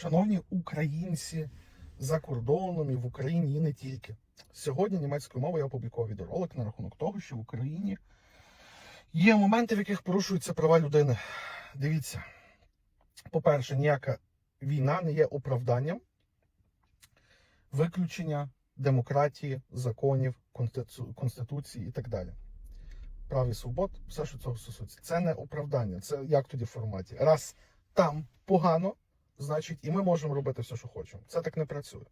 Шановні українці за кордоном і в Україні і не тільки. Сьогодні німецькою мовою я опублікував відеоролик на рахунок того, що в Україні є моменти, в яких порушуються права людини. Дивіться, по-перше, ніяка війна не є оправданням виключення демократії, законів, конституції і так далі. Прав і свобод, все, що цього стосується. Це не оправдання. Це як тоді в форматі. Раз там погано, значить, і ми можемо робити все, що хочемо. Це так не працює.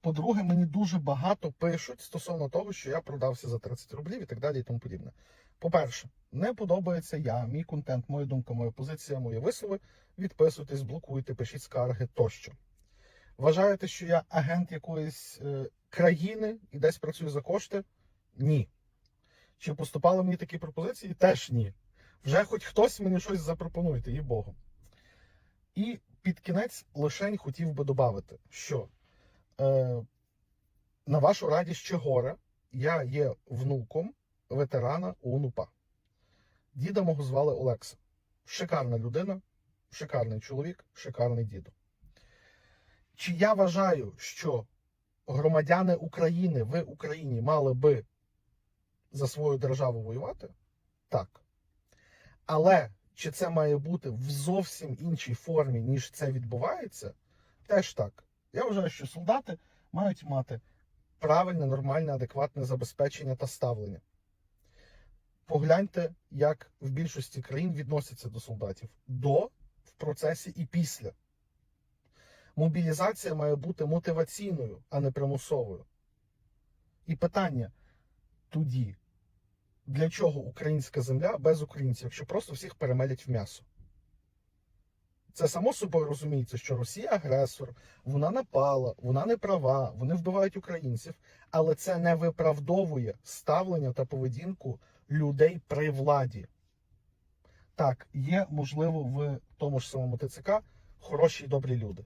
По-друге, мені дуже багато пишуть стосовно того, що я продався за 30 рублів і так далі, і тому подібне. По-перше, не подобається я, мій контент, моя думка, моя позиція, мої вислови. Відписуйтесь, блокуйте, пишіть скарги тощо. Вважаєте, що я агент якоїсь е, країни і десь працюю за кошти? Ні. Чи поступали мені такі пропозиції? Теж ні. Вже хоч хтось мені щось запропонуйте, їй Богу. І під кінець лишень хотів би додати, що е, на вашу радість чи горе я є внуком ветерана УНУПА. Діда мого звали Олекса. Шикарна людина, шикарний чоловік, шикарний дідо. Чи я вважаю, що громадяни України в Україні мали би за свою державу воювати? Так. Але чи це має бути в зовсім іншій формі, ніж це відбувається? Теж так. Я вважаю, що солдати мають мати правильне, нормальне, адекватне забезпечення та ставлення. Погляньте, як в більшості країн відносяться до солдатів до, в процесі і після. Мобілізація має бути мотиваційною, а не примусовою. І питання тоді, для чого українська земля без українців, якщо просто всіх перемелять в м'ясо? Це само собою розуміється, що Росія агресор, вона напала, вона не права, вони вбивають українців, але це не виправдовує ставлення та поведінку людей при владі. Так, є, можливо, в тому ж самому ТЦК хороші і добрі люди.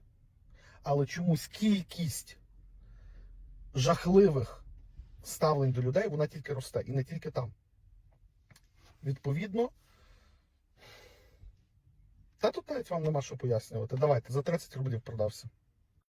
Але чомусь кількість жахливих ставлень до людей вона тільки росте, і не тільки там. Відповідно, та тут навіть вам нема що пояснювати. Давайте за 30 рублів продався.